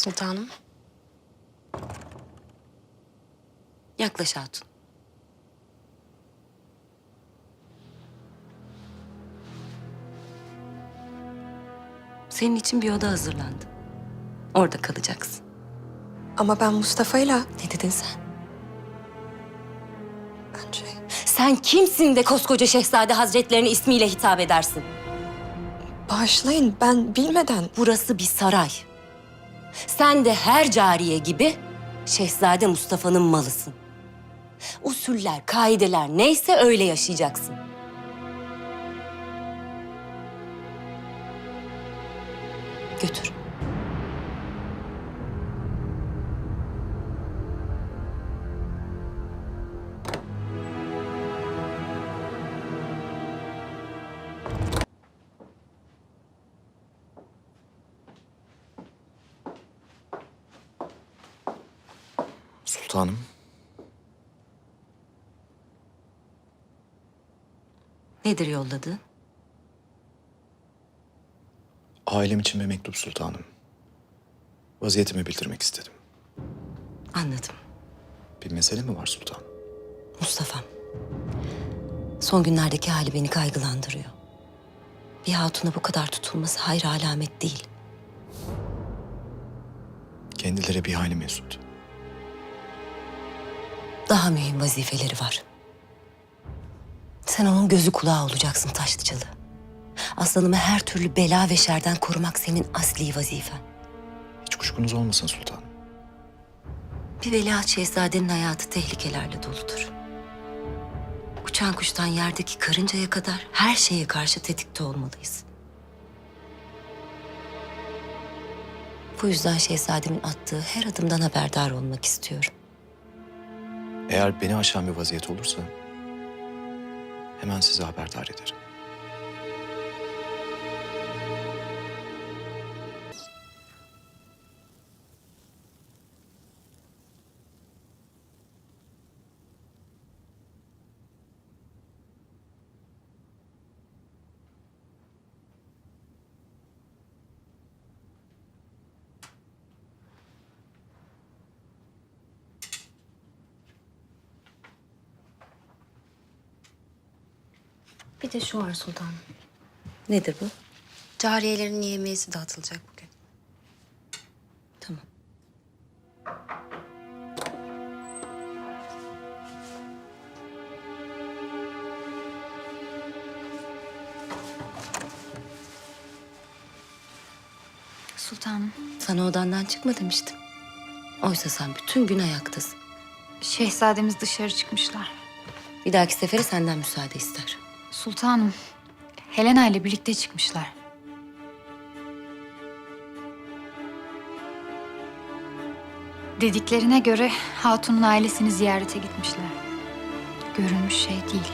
Sultanım. Yaklaş hatun. Senin için bir oda hazırlandı. Orada kalacaksın. Ama ben Mustafa'yla Ne dedin sen? önce... Sen kimsin de koskoca şehzade hazretlerine ismiyle hitap edersin? Bağışlayın ben bilmeden... Burası bir saray. Sen de her cariye gibi Şehzade Mustafa'nın malısın. Usuller, kaideler neyse öyle yaşayacaksın. Götür. Sultanım. Nedir yolladı? Ailem için bir mektup sultanım. Vaziyetimi bildirmek istedim. Anladım. Bir mesele mi var sultanım? Mustafa'm. Son günlerdeki hali beni kaygılandırıyor. Bir hatuna bu kadar tutulması hayır alamet değil. Kendileri bir hali mesut. Daha mühim vazifeleri var. Sen onun gözü kulağı olacaksın Taşlıcalı. Aslanımı her türlü bela ve şerden korumak senin asli vazifen. Hiç kuşkunuz olmasın sultanım. Bir veliaht şehzadenin hayatı tehlikelerle doludur. Uçan kuştan yerdeki karıncaya kadar her şeye karşı tetikte olmalıyız. Bu yüzden şehzademin attığı her adımdan haberdar olmak istiyorum. Eğer beni aşan bir vaziyet olursa hemen size haberdar ederim. Bir de şu var sultanım. Nedir bu? Cariyelerin yemiyesi dağıtılacak bugün. Tamam. Sultanım, Sana odandan çıkma demiştim. Oysa sen bütün gün ayaktasın. şehzademiz dışarı çıkmışlar. Bir dahaki sefere senden müsaade ister. Sultanım, Helena ile birlikte çıkmışlar. Dediklerine göre hatunun ailesini ziyarete gitmişler. Görülmüş şey değil.